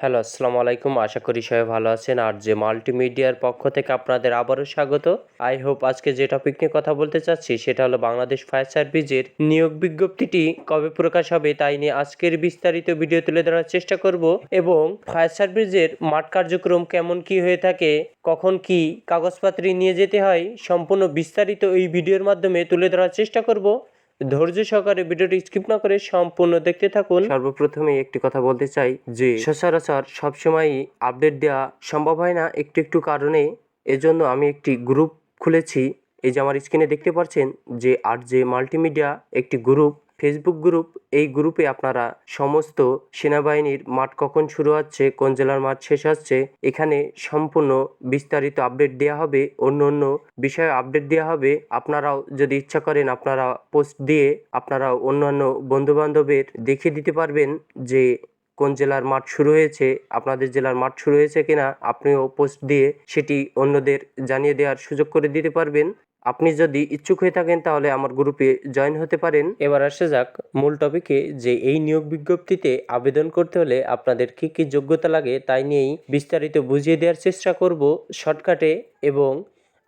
Hello, আসসালামু আলাইকুম। আশা করি সবাই ভালো আছেন। আর যে মাল্টিমিডিয়ার পক্ষ থেকে আপনাদের আবারও স্বাগত। আই হোপ আজকে যে টপিক নিয়ে কথা বলতে চাচ্ছি, সেটা হলো বাংলাদেশ ফায়ার সার্ভিসের নিয়োগ বিজ্ঞপ্তিটি কবে প্রকাশ হবে তাই নিয়ে আজকের বিস্তারিত ভিডিও তুলে ধরার চেষ্টা করব এবং ফায়ার সার্ভিসের মাঠ কার্যক্রম কেমন কি হয়ে থাকে, কখন কি কাগজপত্র নিয়ে যেতে হয়, সম্পূর্ণ বিস্তারিত এই ভিডিওর মাধ্যমে তুলে ধরার চেষ্টা করব। ধৈর্য সহকারে ভিডিওটি স্কিপ না করে সম্পূর্ণ দেখতে থাকুন। সর্বপ্রথমে একটি কথা বলতে চাই যে, সচরাচর সবসময়ই আপডেট দেওয়া সম্ভব হয় না একটু একটু কারণে। এজন্য আমি একটি গ্রুপ খুলেছি। এই যে আমার স্ক্রিনে দেখতে পাচ্ছেন যে আর যে মাল্টিমিডিয়া একটি গ্রুপ। ফেসবুক গ্রুপ এই গ্রুপে আপনারা সমস্ত সেনাবাহিনীর মাঠ কখন শুরু হচ্ছে, কোন জেলার মাঠ শেষ হচ্ছে, এখানে সম্পূর্ণ বিস্তারিত আপডেট দেওয়া হবে, অন্য অন্য বিষয়ে আপডেট দেওয়া হবে। আপনারাও যদি ইচ্ছা করেন, আপনারা পোস্ট দিয়ে আপনারা অন্যান্য বন্ধুবান্ধবের দেখিয়ে দিতে পারবেন যে কোন জেলার মাঠ শুরু হয়েছে, আপনাদের জেলার মাঠ শুরু হয়েছে কিনা, আপনিও পোস্ট দিয়ে সেটি অন্যদের জানিয়ে দেওয়ার সুযোগ করে দিতে পারবেন। আপনি যদি ইচ্ছুক হয়ে থাকেন, তাহলে আমার গ্রুপে জয়েন হতে পারেন। এবার আসা যাক মূল টপিকে যে এই নিয়োগ বিজ্ঞপ্তিতে আবেদন করতে হলে আপনাদের কি কি যোগ্যতা লাগে তাই নিয়েই বিস্তারিত বুঝিয়ে দেওয়ার চেষ্টা করব শর্টকাটে এবং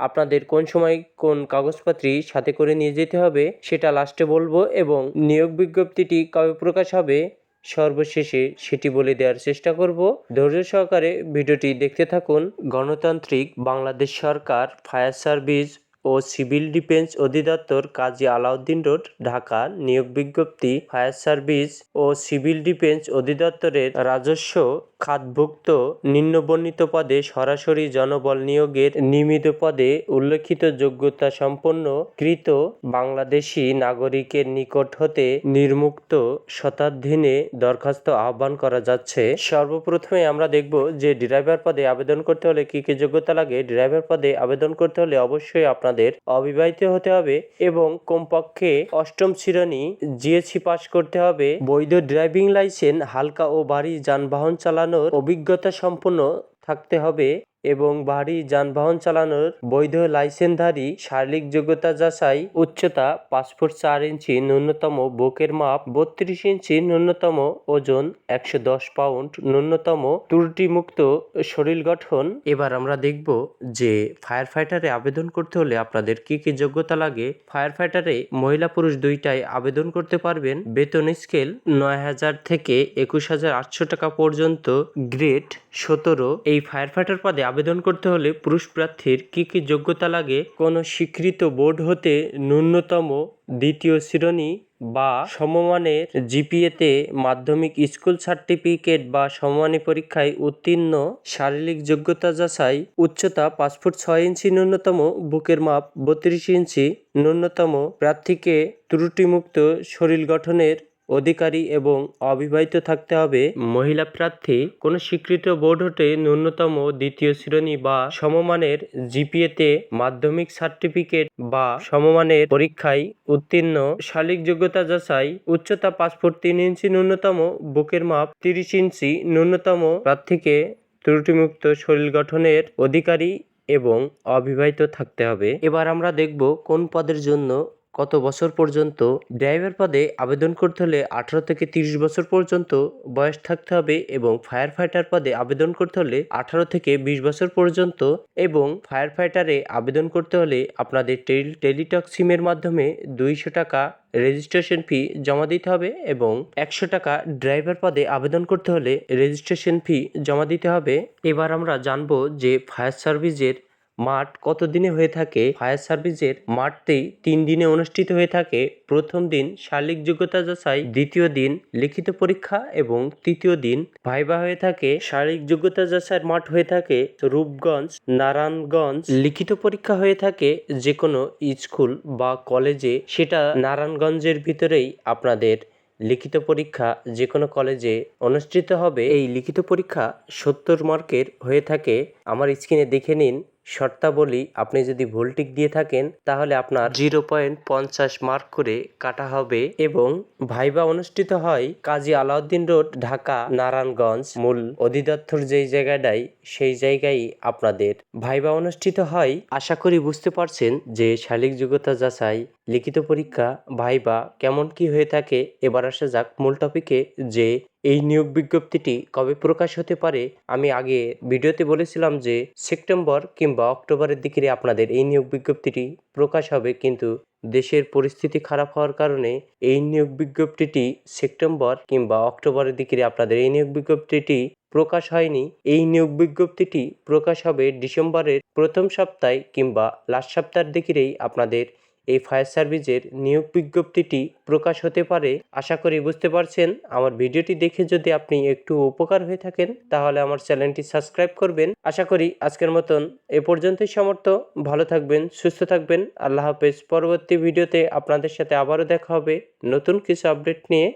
আপনাদের কোন সময় কোন কাগজপত্রই সাথে করে নিয়ে যেতে হবে সেটা লাস্টে বলব এবং নিয়োগ বিজ্ঞপ্তিটি কবে প্রকাশ হবে সর্বশেষে সেটি বলে দেওয়ার চেষ্টা করব। ধৈর্য সহকারে ভিডিওটি দেখতে থাকুন। গণতান্ত্রিক বাংলাদেশ সরকার ফায়ার সার্ভিস ও সিভিল ডিফেন্স অধিদপ্তর কাজী আলাউদ্দিন রোড, ঢাকা। নিয়োগ বিজ্ঞপ্তি, ফায়ার সার্ভিস ও সিভিল ডিফেন্স অধিদপ্তরের রাজস্ব খাতভুক্ত নিম্নবর্ণিত পদে সরাসরি জনবল নিয়োগের নিয়মিত পদে উল্লেখিত যোগ্যতা সম্পন্ন কৃত বাংলাদেশি নাগরিকের নিকট হতে নির্মুক্ত শতাধীনে দরখাস্ত আহ্বান করা যাচ্ছে। সর্বপ্রথমে আমরা দেখব যে ড্রাইভার পদে আবেদন করতে হলে কি কি যোগ্যতা লাগে। ড্রাইভার পদে আবেদন করতে হলে অবশ্যই আপনাদের অবিবাহিত হতে হবে এবং কমপক্ষে অষ্টম শ্রেণি জিএসসি পাস করতে হবে। বৈধ ড্রাইভিং লাইসেন্স, হালকা ও ভারী যানবাহন চালানোর অভিজ্ঞতা সম্পন্ন থাকতে হবে। এবং ভারী যানবাহন চালানোর বৈধ লাইসেন্সধারী শারীরিক যোগ্যতা যাচাই, উচ্চতা পাসপোর্ট চার ইঞ্চি ন্যূনতম বুকের মাপ বত্রিশ ইঞ্চি ন্যূনতম ওজন একশো দশ পাউন্ড ন্যূনতম ত্রুটিমুক্ত শরীর গঠন। এবার আমরা দেখব যে ফায়ার ফাইটারে আবেদন করতে হলে আপনাদের কি কি যোগ্যতা লাগে। ফায়ার ফাইটারে মহিলা পুরুষ দুইটাই আবেদন করতে পারবেন। বেতন স্কেল নয় হাজার থেকে একুশ হাজার আটশো টাকা পর্যন্ত। গ্রেড সতেরো। এই ফায়ার ফাইটার পদে আবেদন করতে হলে পুরুষ প্রার্থীর কি কি যোগ্যতা লাগে? কোনো স্বীকৃত বোর্ড হতে ন্যূনতম দ্বিতীয় শ্রেণি বা সমমানের জিপিএতে মাধ্যমিক স্কুল সার্টিফিকেট বা সমমানী পরীক্ষায় উত্তীর্ণ শারীরিক যোগ্যতা যাচাই, উচ্চতা পাঁচ ফুট ছয় ইঞ্চি ন্যূনতম, বুকের মাপ বত্রিশ ইঞ্চি ন্যূনতম, প্রার্থীকে ত্রুটিমুক্ত শরীর গঠনের অধিকারী এবং অবিবাহিত থাকতে হবে। মহিলা প্রার্থী কোনো স্বীকৃত বোর্ড হতে ন্যূনতম দ্বিতীয় শ্রেণি বা সমমানের জিপিএতে মাধ্যমিক সার্টিফিকেট বা সমমানের পরীক্ষায় উত্তীর্ণ। শালিক যোগ্যতা যাচাই, উচ্চতা পাসপোর্ট তিন ইঞ্চি ন্যূনতম, বুকের মাপ তিরিশ ইঞ্চি ন্যূনতম। প্রার্থীকে ত্রুটিমুক্ত শরীর গঠনের অধিকারী এবং অবিবাহিত থাকতে হবে। এবার আমরা দেখব কোন পদের জন্য কত বছর পর্যন্ত ড্রাইভার পদে আবেদন করতে হলে আঠারো থেকে তিরিশ বছর পর্যন্ত বয়স থাকতে হবে এবং ফায়ার ফাইটার পদে আবেদন করতে হলে আঠারো থেকে বিশ বছর পর্যন্ত এবং ফায়ার ফাইটারে আবেদন করতে হলে আপনাদের টেলি, টেলিটক সিমের মাধ্যমে দুইশো টাকা রেজিস্ট্রেশন ফি জমা দিতে হবে এবং একশো টাকা ড্রাইভার পদে আবেদন করতে হলে রেজিস্ট্রেশন ফি জমা দিতে হবে। এবার আমরা জানব যে ফায়ার সার্ভিসের মাঠ কত দিনে হয়ে থাকে? ফায়ার সার্ভিসের মাঠতেই তিন দিনে অনুষ্ঠিত হয়ে থাকে। প্রথম দিন শারীরিক যোগ্যতা যাচাই, দ্বিতীয় দিন লিখিত পরীক্ষা এবং তৃতীয় দিন ভাইবা হয়ে থাকে। শারীরিক যোগ্যতা যাচাইয়ের মাঠ হয়ে থাকে রূপগঞ্জ, নারায়ণগঞ্জ। লিখিত পরীক্ষা হয়ে থাকে যে কোনো স্কুল বা কলেজে। সেটা নারায়ণগঞ্জের ভিতরেই আপনাদের লিখিত পরীক্ষা যে কোনো কলেজে অনুষ্ঠিত হবে। এই লিখিত পরীক্ষা সত্তর মার্কের হয়ে থাকে। আমার স্ক্রিনে দেখে নিন শর্তাবলী আপনি যদি ভুল টিক দিয়ে থাকেন তাহলে আপনার জিরো পয়েন্ট পঞ্চাশ মার্ক করে কাটা হবে এবং ভাইবা অনুষ্ঠিত হয় কাজী আলাউদ্দিন রোড ঢাকা নারায়ণগঞ্জ মূল অধিদপ্তর যেই জায়গাটাই সেই জায়গায় আপনাদের। ভাইবা অনুষ্ঠিত হয় আশা করি বুঝতে পারছেন যে শারীরিক যোগ্যতা যাচাই লিখিত পরীক্ষা ভাইবা কেমন কি হয়ে থাকে এবার আসা যাক মূল টপিকে যে এই নিয়োগ বিজ্ঞপ্তিটি কবে প্রকাশ হতে পারে, আমি আগে ভিডিওতে বলেছিলাম যে সেপ্টেম্বর কিংবা অক্টোবরের দিকে আপনাদের এই নিয়োগ বিজ্ঞপ্তিটি প্রকাশ হবে, কিন্তু দেশের পরিস্থিতি খারাপ হওয়ার কারণে এই নিয়োগ বিজ্ঞপ্তিটি সেপ্টেম্বর কিংবা অক্টোবরের দিকে আপনাদের এই নিয়োগ বিজ্ঞপ্তিটি প্রকাশ হয়নি। এই নিয়োগ বিজ্ঞপ্তিটি প্রকাশ হবে ডিসেম্বরের প্রথম সপ্তাহে কিংবা লাস্ট সপ্তাহের দিকেই আপনাদের এই ফায়ার সার্ভিসের নিয়োগ বিজ্ঞপ্তিটি প্রকাশ হতে পারে। আশা করি বুঝতে পারছেন। আমার ভিডিওটি দেখে যদি আপনি একটু উপকার হয়ে থাকেন, তাহলে আমার চ্যানেলটি সাবস্ক্রাইব করবেন। আশা করি আজকের মতন এ পর্যন্তই সমর্থ। ভালো থাকবেন, সুস্থ থাকবেন। আল্লাহ হাফেজ। পরবর্তী ভিডিওতে আপনাদের সাথে আবারও দেখা হবে। নতুন কিছু আপডেট নিয়ে